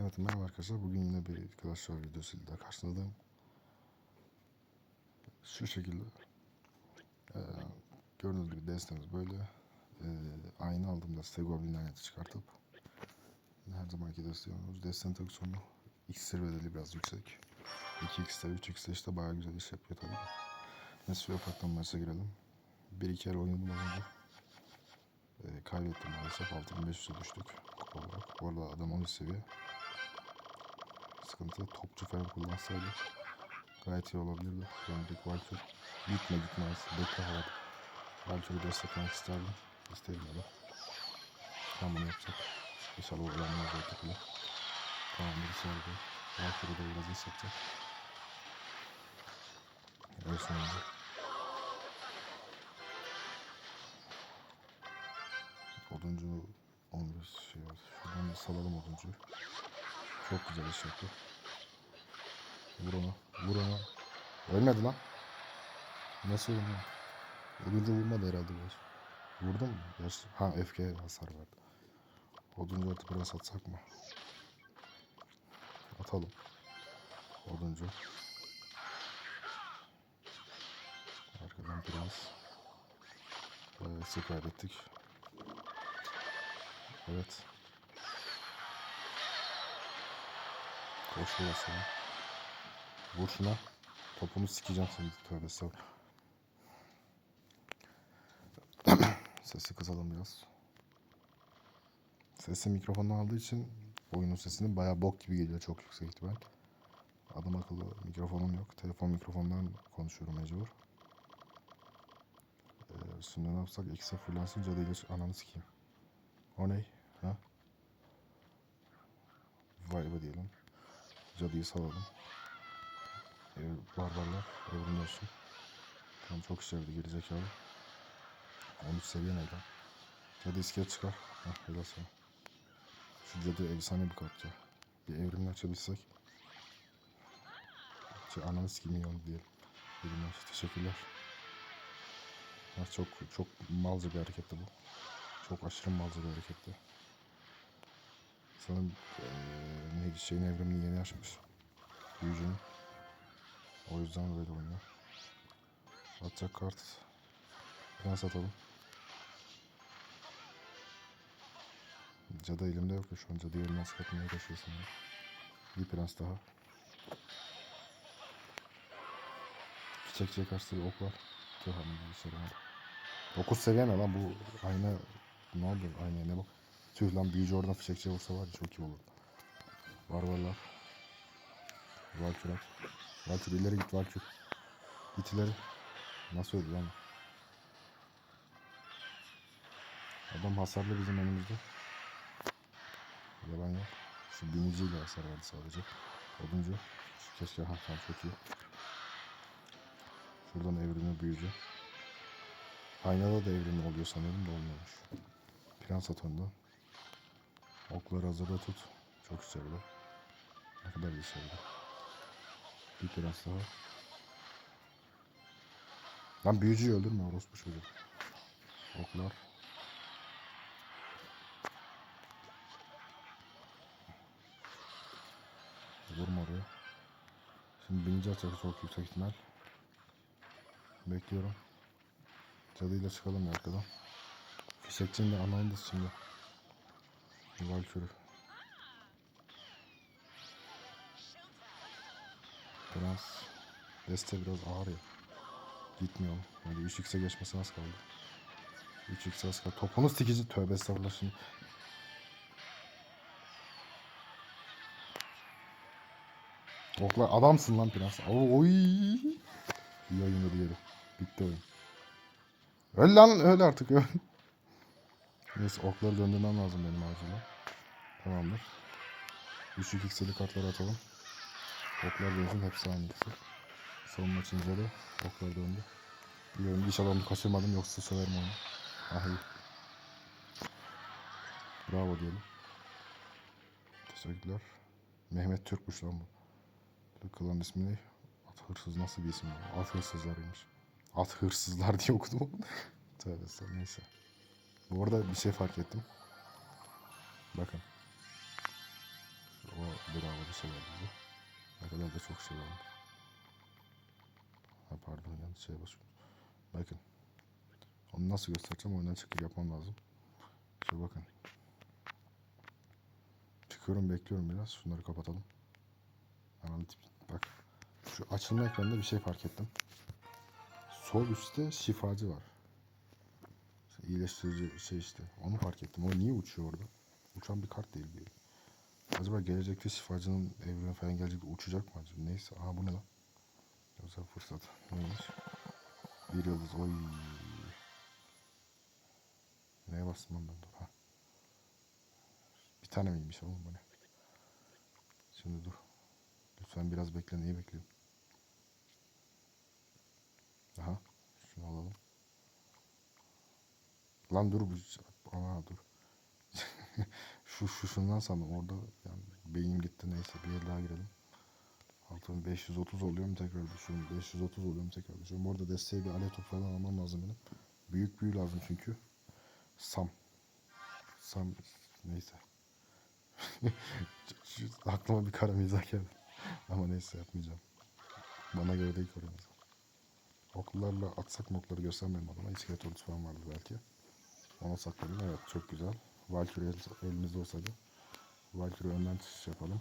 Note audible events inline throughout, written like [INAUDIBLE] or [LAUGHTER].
Evet merhaba arkadaşlar. Bugün yine bir Clash Royale videosuyla karşınızdayım. Şu şekilde. Ee, gördüğünüz gibi destemiz böyle. Ee, aynı aldığımda size Goblin laneti çıkartıp her zamanki destemiz. Desten tek sonu iksir bedeli biraz yüksek. 2x'te 3x'te işte bayağı güzel iş yapıyor tabii. Neyse ufaktan maça girelim. Bir iki kere oynadım az. Ee, kaybettim maalesef. 6500'e düştük olarak. Bu arada adam 13 seviye sıkıntı. Topçu falan kullansaydı gayet iyi olabilirdi. Döndük Valkyrie. Gitme gitme. Bekle falan. Valkyrie'yi desteklemek isterdim. İsterim öyle. Tam bunu yapacak. İnşallah uğranmaz o takıla. Tamam birisi oldu. Valkyrie de biraz iş yapacak. Evet sonunda. Oduncu 15 şey var. Şuradan bir salalım oduncuyu. Çok güzel iş yaptı. Vur ona. Vur ona. Ölmedi lan. Nasıl ölmedi? Ölünce vurmadı herhalde biraz. Vurdu mu? Ha FK hasar verdi. Oduncu artık biraz atsak mı? Atalım. Oduncu. Arkadan prens. Evet, kaybettik. Evet. Koş burası ya. Vur şuna. Topunu sikeceğim seni. Tövbe estağfurullah. [CLEARS THROAT] Sesi kısalım biraz. Sesi mikrofondan aldığı için oyunun sesini bayağı bok gibi geliyor çok yüksek ihtimal. Adam akıllı mikrofonum yok. Telefon mikrofondan konuşuyorum mecbur. Ee, şimdi ne yapsak? X'e fırlansın cadıyla ananı sikeyim. O ne? Ha? Be diyelim. Cadıyı salalım. Ev, barbarlar evrimli olsun. Tamam çok işlevdi geri zekalı. 13 seviye ne lan? Cadı iskelet çıkar. Heh helal sana. Şu cadı efsane bir kart ya. Bir evrimle açabilsek. Şey, ananı oldu diyelim. Evrimler. Teşekkürler. Ha, çok çok malca bir hareketti bu. Çok aşırı malca bir hareketti. Sanırım eee neydi şeyin evrimini yeni açmış. Büyücünün. O yüzden böyle oynuyor. Atacak kart. Prens atalım. Cadı elimde yok ya şu an. Cadı elimden sıkatmaya uğraşıyorsun ya. Bir prens daha. Çiçekçiye karşı bir ok var. Tüh hanım bir sorun var. 9 seviye ne lan bu aynı ne oldu aynı ne bu? Tüh lan büyücü oradan fişekçiye vursa var çok iyi olur. Var varlar. Valkür at. Valkür ileri git Valkür. Git ileri. Nasıl öldü lan? Adam hasarlı bizim önümüzde. Yalan yok. Şu biniciyle hasar verdi sadece. Oduncu. Keşke ha tamam çok iyi. Şuradan evrimi büyücü. Aynada da evrimi oluyor sanırım da olmuyormuş. Prens at önden. Okları hazırda tut. Çok içeride. Ne kadar içeride. Bir prens daha. Lan büyücüyü öldürme orospu çocuğu. Oklar. Vurma oraya. Şimdi bininci açacak çok yüksek ihtimal. Bekliyorum. Cadıyla çıkalım ya arkadan. Fişekçinin de anandı şimdi. Valkürü. Prens. Deste biraz ağır ya. Gitmiyor. Hadi 3x'e geçmesi az kaldı. 3x'e az kaldı. Topunu sikici. Tövbe estağfurullah şimdi. Oklar adamsın lan prens. Oy. İyi oyundu diyelim. Bitti oyun. Öl lan öl artık öl. Neyse okları döndürmem lazım benim acilen. Tamamdır. 3 x'li kartları atalım. Oklar dönsün hepsi aynı ikisi. Son maçınca da oklar döndü. İyi oyun. İnşallah onu kaçırmadım yoksa söverim onu. Ah iyi. Bravo diyelim. Teşekkürler. Mehmet Türkmüş lan bu. Klan ismi ne? At hırsız nasıl bir isim bu? At hırsızlarıymış. At hırsızlar diye okudum. [LAUGHS] Tövbe estağfurullah, neyse. Bu arada bir şey fark ettim. Bakın. O bir şey burada. Ne kadar da çok şey varmış. Ha pardon yanlış şeye basıyorum. Bakın. Onu nasıl göstereceğim oyundan çıkıp yapmam lazım. Şöyle bakın. Çıkıyorum bekliyorum biraz. Şunları kapatalım. Analitik. Bak. Şu açılma ekranında bir şey fark ettim. Sol üstte şifacı var. İyileştirici şey işte. Onu fark ettim. O niye uçuyor orada? Uçan bir kart değil bir. Acaba gelecekte şifacının evrene falan gelecek uçacak mı acaba? Neyse. Aha bu ne lan? Özel fırsat. Neymiş? Bir yıldız. Oy. Neye bastım ben? Dur. Ha. Bir tane miymiş oğlum bu ne? Şimdi dur. Lütfen biraz bekle. Neyi bekliyorum? Aha. Şunu alalım. Lan dur bu. Ana dur. [LAUGHS] şu şu şundan sandım. Orada yani beynim gitti neyse. Bir yer daha girelim. Altın 530 oluyor mu tekrar düşüyorum. 530 oluyor mu tekrar düşüyorum. Bu arada desteğe bir alev topu falan almam lazım benim. Büyük büyü lazım çünkü. Sam. Sam neyse. [LAUGHS] Aklıma bir kara mizah geldi. Ama neyse yapmayacağım. Bana göre değil kara mizah. Oklarla atsak mı okları göstermeyelim adama. İskelet ordusu falan vardı belki. Ona saklayalım. Evet çok güzel. Valkyrie el- elimizde olsaydı. Valkyrie önden çıkış yapalım.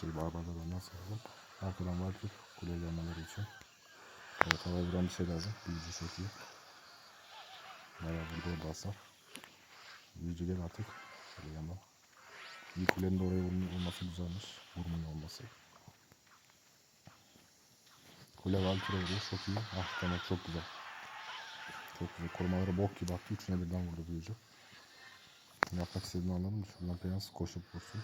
Şey barbarları önden sayalım. Arkadan Valkyrie kuleye gelmeleri için. Evet havaya vuran bir şey lazım. Büyücü çok iyi. Bayağı burada orada hasar. Büyücü gel artık. Şöyle yandan. İyi kulenin de oraya vurmuyor olması güzelmiş. Vurmuyor olması. Kule Valkyrie vuruyor. Çok iyi. Ah tamam çok güzel. Çok güzel. Korumaları bok gibi attı. Üçüne birden vurdu büyücü. Yapmak istediğini anladım mı? Şuradan Peyans koşup vursun.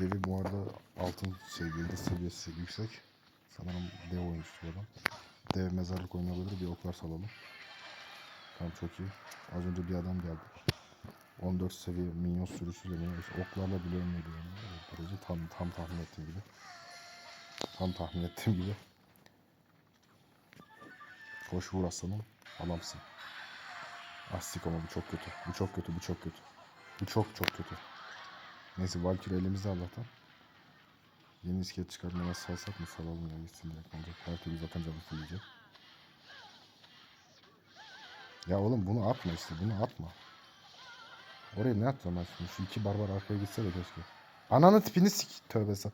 Devi bu arada altın şey yıldız seviyesi yüksek. Sanırım dev oyuncusu adam. Dev mezarlık oynayabilir. Bir oklar salalım. Tamam çok iyi. Az önce bir adam geldi. 14 seviye minyon sürüsüyle mi? işte oklarla bile ölmedi yani. Tam, tam tahmin ettiğim gibi. Tam tahmin ettiğim gibi. Koş vur aslanım. Adamsın. Astik ama bu çok kötü. Bu çok kötü, bu çok kötü. Bu çok çok kötü. Neyse Valkyrie elimizde Allah'tan. Yeni iskelet çıkartmaya salsak mı salalım ya gitsin direkt ancak her türlü zaten canı fullleyecek. Ya oğlum bunu atma işte bunu atma. Oraya ne atacağım ben şimdi? Şu iki barbar arkaya gitse de keşke. Ananı tipini sik. Tövbe sa.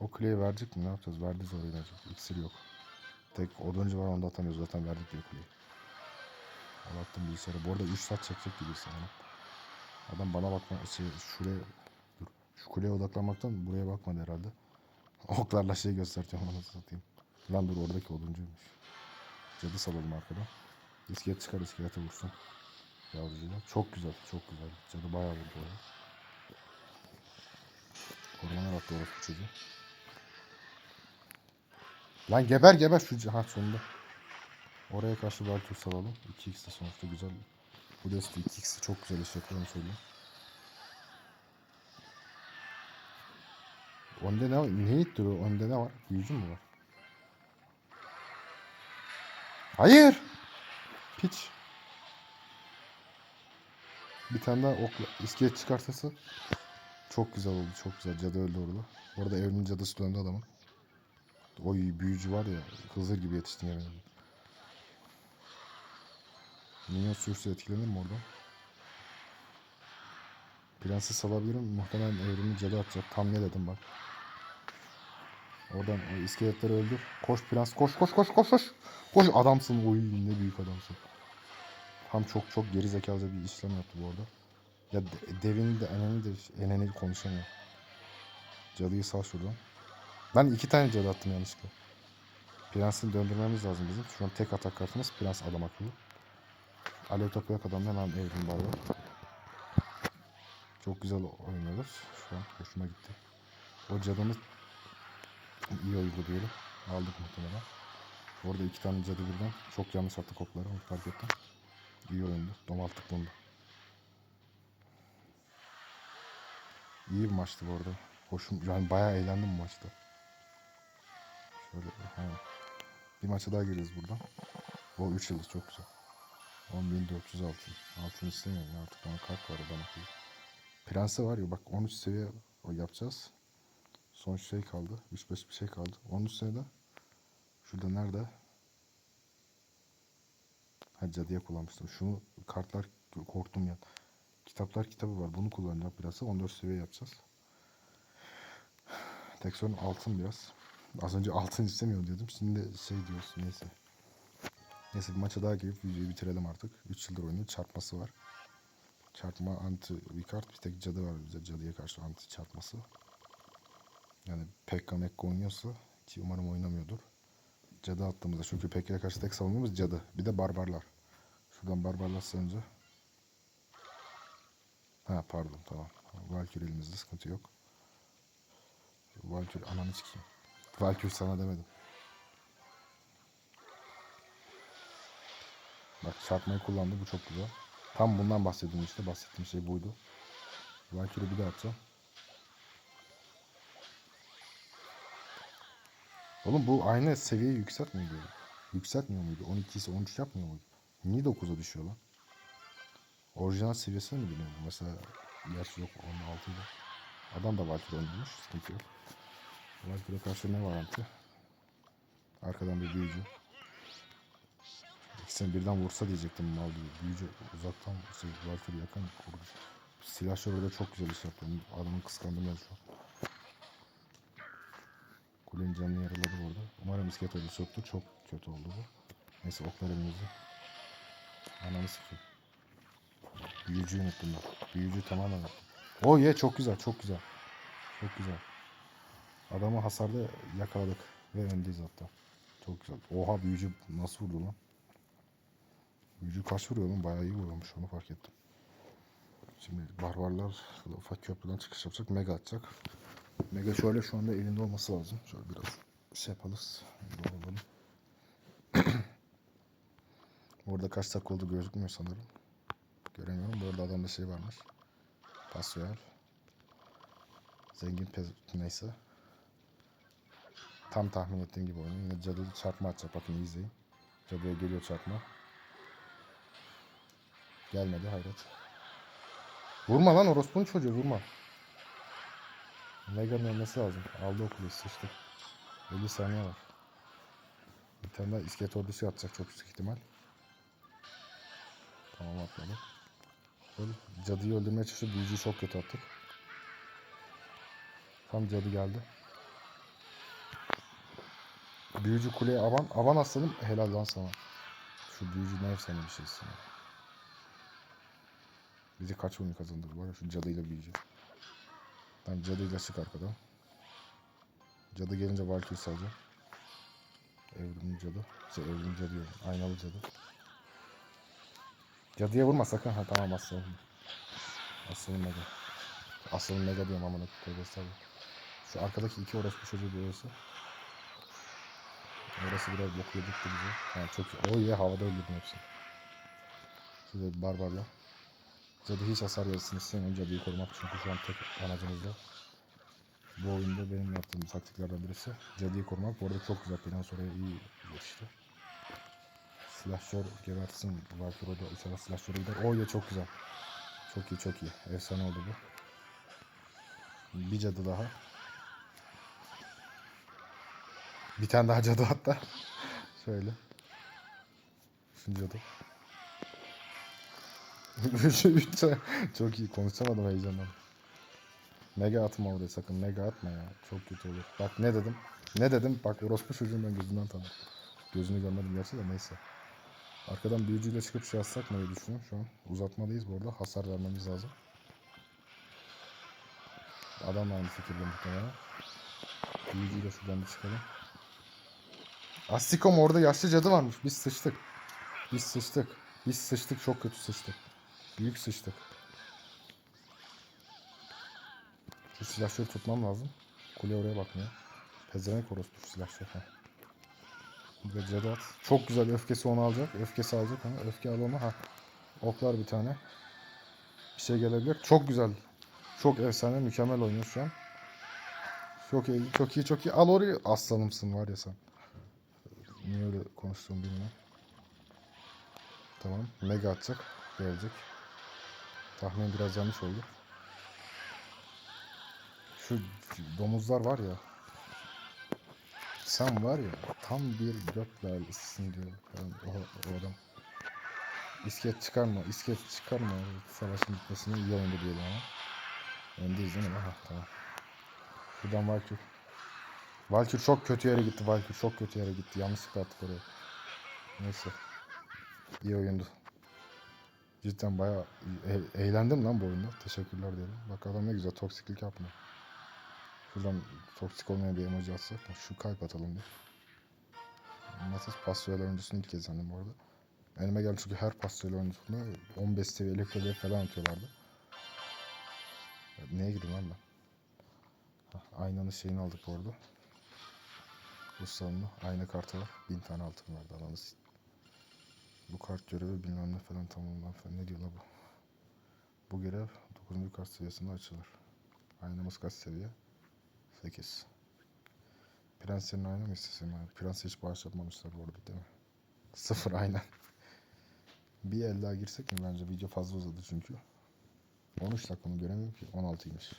O kuleyi verecek mi? Ne yapacağız? Verdiz oraya verecek. İksir yok. Tek oduncu var onu da atamıyoruz. Zaten verdik diyor kuleyi. Allah'tan bilgisayarı. Bu arada 3 saat çekecek gibi sanırım. Adam bana bakma şey şuraya dur. Şu kuleye odaklanmaktan buraya bakmadı herhalde. [LAUGHS] Oklarla şey göstereceğim onu satayım. Lan dur oradaki oduncuymuş. Cadı salalım arkadan. İskelet çıkar iskelete vursun. Yavrucular. Çok güzel, çok güzel. Cadı bayağı vurdu oraya. Korumalar attı orası çocuğu. Lan geber geber şu ha sonunda. Oraya karşı Valtur salalım. 2x de sonuçta güzel. Bu deste 2x'i çok güzel iş yapıyor onu söyleyeyim. Onda ne var? Ne ittiriyor? Onda ne var? Büyücü mü var? Hayır! Piç. Bir tane daha okla iskelet çıkartırsa çok güzel oldu. Çok güzel. Cadı öldü orada. Orada evrenin cadısı döndü adamın. Oy büyücü var ya. Hızır gibi yetiştin yani. Minyon sürüsü etkilenir mi oradan? Prenses alabilirim. Muhtemelen evrimi cadı atacak. Tam ne dedim bak. Oradan o iskeletleri öldür. Koş prens koş koş koş koş koş. Koş adamsın. Oy ne büyük adamsın. Tam çok çok geri zekalıca bir işlem yaptı bu arada. Ya de- devin de eneni de eneni konuşamıyor. Cadıyı sal şuradan. Ben iki tane cadı attım yanlışlıkla. Prens'i döndürmemiz lazım bizim. Şu an tek atak kartımız prens adam akıllı. Alev topu yok adamda hemen evrim var. Çok güzel oynuyoruz. Şu an hoşuma gitti. O cadımız iyi oyuncu diyelim. Aldık muhtemelen. Orada iki tane cadı birden. Çok yanlış attık okları. Onu fark ettim. İyi oyundu. Domalttık bunu. İyi bir maçtı bu arada. Hoşum, yani bayağı eğlendim bu maçta. Şöyle, ha. Bir maça daha gireceğiz buradan. O 3 yıldız çok güzel. 10.400 altın. Altın istemiyorum ya artık bana kart var adam akıllı. Prense var ya bak 13 seviye yapacağız. Son şey kaldı. 3-5 bir şey kaldı. Onun üstüne de şurada nerede? Ha cadıya kullanmıştım. Şunu kartlar korktum ya. Kitaplar kitabı var. Bunu kullanacağım biraz. 14 seviye yapacağız. Tek sorun altın biraz. Az önce altın istemiyorum diyordum. Şimdi şey diyorsun neyse. Neyse bir maça daha girip videoyu bitirelim artık. 3 yıldır oynuyor. Çarpması var. Çarpma anti kart. Bir tek cadı var bize. Cadıya karşı anti çarpması. Yani Pekka Mekka oynuyorsa ki umarım oynamıyordur. Cadı attığımızda çünkü Pekka'ya karşı tek savunmamız cadı. Bir de barbarlar. Şuradan barbarlar sığınca. Ha pardon tamam. Valkyrie elimizde sıkıntı yok. Valkyrie ananı sikeyim. Valkyrie sana demedim. Bak çarpmayı kullandı bu çok güzel. Tam bundan bahsediyorum işte bahsettiğim şey buydu. Valkyrie bir daha atacağım. Oğlum bu aynı seviyeyi yükseltmiyor muydu? Yükseltmiyor muydu? 12 ise 13 yapmıyor muydu? Niye 9'a düşüyor lan? Orijinal seviyesine mi geliyor bu? Mesela gerçi yok 16 ile. Adam da Valkyrie oynamış. Sıkıntı yok. Valkyrie karşı ne var anti? Arkadan bir büyücü. İkisini birden vursa diyecektim mal gibi. Büyücü uzaktan şey, Valkyrie yakan korur. Silahşör orada çok güzel iş yaptı. Adamın kıskandım ben şu an. Kulenin canını yaraladı burada. Umarım iskelet ordusu yoktu. Çok kötü oldu bu. Neyse oklar elimizde. Ananı sikeyim. Büyücüyü unuttum ben. Büyücü tamamen unuttum. O ye çok güzel çok güzel. Çok güzel. Adamı hasarda yakaladık. Ve öndeyiz hatta. Çok güzel. Oha büyücü nasıl vurdu lan? Büyücü kaç vuruyor lan? Bayağı iyi vuruyormuş. Onu fark ettim. Şimdi barbarlar ufak köprüden çıkış yapacak. Mega atacak. Mega şöyle şu anda elinde olması lazım. Şöyle biraz şey yapalız. Doğrulalım. Orada kaç dakika oldu gözükmüyor sanırım. Göremiyorum. Bu arada adamda şey varmış. Pasyoel. Zengin pez neyse. Tam tahmin ettiğim gibi oynuyor. Yine cadı çarpma atacak. Bakın izleyin. Cadıya geliyor çarpma. Gelmedi hayret. Vurma lan orospunun çocuğu vurma. Mega'nın ölmesi lazım. Aldı okulu sıçtı. 50 saniye var. Bir tane daha iskelet ordusu atacak çok yüksek ihtimal. Tamam atmadı. Öl. Cadıyı öldürmeye çalışıyor. Büyücüyü çok kötü attık. Tam cadı geldi. Büyücü kuleye avan. Avan aslanım helal lan sana. Şu büyücü ne efsane bir şeysin. ya. Bizi kaç oyun kazandırdı var şu cadıyla büyücü. Tamam cadıyla çık arkadan. Cadı gelince Valkyrie salacağım. Evrimli cadı. Şey evrimli cadı diyorum. Aynalı cadı. Cadıya vurma sakın. Ha tamam aslanım. Aslanım mega. Aslanım mega diyorum amına koyayım. Şu arkadaki iki orospu çocuğu bir orası. Biraz bok yedirtti bize. Ha çok iyi. O ye havada öldürdüm hepsini. Şurada barbarla. Cadı hiç hasar yazısını istemiyorum cadıyı korumak çünkü şu an tek amacımız da bu oyunda benim yaptığım taktiklerden birisi cadıyı korumak. Bu arada çok güzel plan sonra iyi geçti. Silahşör gebertsin Valkyrie da inşallah silahşöre gider. O ya çok güzel. Çok iyi çok iyi. Efsane oldu bu. Bir cadı daha. Bir tane daha cadı hatta. [LAUGHS] Şöyle. Üçüncü cadı. [LAUGHS] Çok iyi konuşamadım heyecandan. Mega atma oraya sakın. Mega atma ya. Çok kötü olur. Bak ne dedim. Ne dedim. Bak orospu çocuğun ben gözünden tanıdım. Gözünü görmedim gerçi de neyse. Arkadan büyücüyle çıkıp şey atsak mı diye düşünüyorum şu an. Uzatmadayız bu arada. Hasar vermemiz lazım. Adam da aynı fikirde muhtemelen. Büyücüyle şuradan bir çıkalım. Astikom orada yaşlı cadı varmış. Biz sıçtık. Biz sıçtık. Biz sıçtık. Çok kötü sıçtık. Büyük sıçtık. Şu silahşörü tutmam lazım. Kule oraya bakmıyor. Pezevenk orospu silahşör. Ve cadı at. Çok güzel öfkesi onu alacak. Öfkesi alacak ama öfke al onu. Ha. Oklar bir tane. Bir şey gelebilir. Çok güzel. Çok efsane. Mükemmel oynuyor şu an. Çok iyi. Çok iyi. Çok iyi. Al orayı. Aslanımsın var ya sen. Niye öyle konuştuğumu bilmiyorum. Tamam. Mega atacak. Gelecek. Tahmin biraz yanlış oldu. Şu domuzlar var ya. Sen var ya tam bir göt lalesisin diyor. Yani o, o adam. İskelet çıkarma, iskelet çıkarma. Savaşın bitmesine iyi oyundu diyelim ama. Öndeyiz değil mi? Aha tamam. Şuradan Valkür. Valkür çok kötü yere gitti. Valkür çok kötü yere gitti. Yanlışlıkla attık oraya. Neyse. İyi oyundu. Cidden bayağı e- eğlendim lan bu oyunda. Teşekkürler diyelim. Bak adam ne güzel toksiklik yapmıyor. Şuradan toksik olmayan bir emoji atsak. Şu kalp atalım bir. Natas Pastoral oyuncusunu ilk kez yendim bu arada. Elime geldi çünkü her Pastoral oyuncusunda 15 seviye elektroleri falan atıyorlardı. Neye gidiyorum lan ben? Aynanın şeyini aldık bu arada. Ruhsalını. Ayna kartı var. 1000 tane altın verdi ananız. Bu kart görevi bilmem ne falan tamamlan falan. Ne diyor la bu? Bu görev 9. kart seviyesinde açılır. Aynamız kaç seviye? 8. Prenslerin ayna mı istesem abi? Prense hiç bağışlatmamışlar bu arada değil mi? Sıfır aynen. Bir el daha girsek mi bence? Video fazla uzadı çünkü. 13 dakika mı göremiyorum ki. 16'ymış.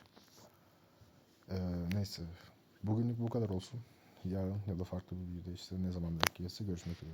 Ee, neyse. Bugünlük bu kadar olsun. Yarın ya da farklı bir videoda işte ne zaman denk gelirse görüşmek üzere.